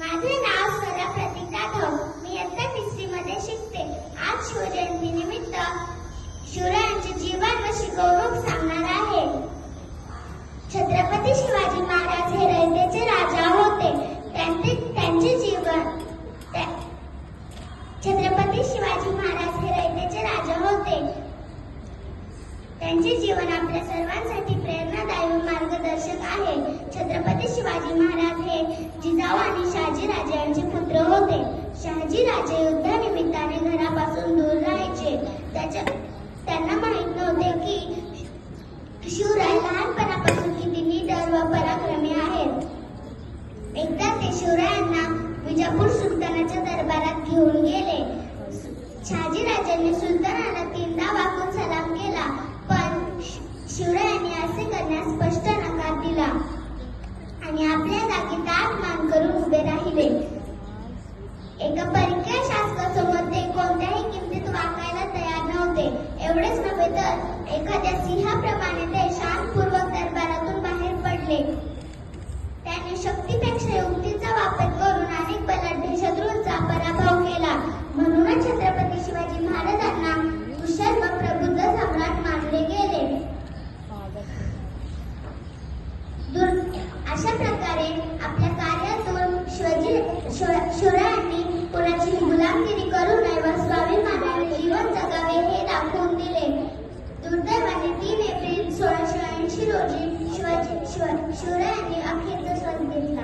माझे नाव स्वरा प्रतीक जाधव मी इयत्ता तिसरी मध्ये शिकते. आज शिवजयंती निमित्त शिवरायांचे जीवन व शिकवणूक सांगणार आहे. छत्रपती शिवाजी महाराज हे रयतेचे राजा होते. त्यांचे त्यांचे जीवन छत्रपती शिवाजी महाराज हे रयतेचे राजा होते. त्यांचे जीवन आपल्या सर्वांसाठी प्रेरणादायी मार्गदर्शक आहे. छत्रपती शिवाजी महाराज शहाजी राजे युद्धानिमित्ताने घरापासून दूर राहायचे. त्याच्या त्यांना माहीत नव्हते की शिवराय लहानपणापासून किती निडर व पराक्रमी आहेत एकदा ते शिवरायांना विजापूर सुलतानाच्या दरबारात घेऊन गेले. शहाजी राजांनी सुलतानाला तीनदा वाकून सलाम केला पण शिवरायांनी असे करण्यास स्पष्ट नकार दिला. आणि आपल्या जागी ताट मान करून उभे राहिले. एवढेच नव्हे तर एखाद्या सिंहाप्रमाणे ते शांतपूर्वक दरबारातून बाहेर पडले. त्याने शक्तीपेक्षा युक्तीचा वापर करून अनेक बलाढ्य शत्रूंचा पराभव केला. म्हणूनच छत्रपती शिवाजी महाराजांना कुशल व प्रबुद्ध सम्राट मानले गेले. अशा प्रकारे आपल्या कार्यातून शिवाजी शिवरायांनी कुणाची गुलामगिरी रोजी शिवाजी शिवाजी शिवरायांनी अखेरचा श्वास घेतला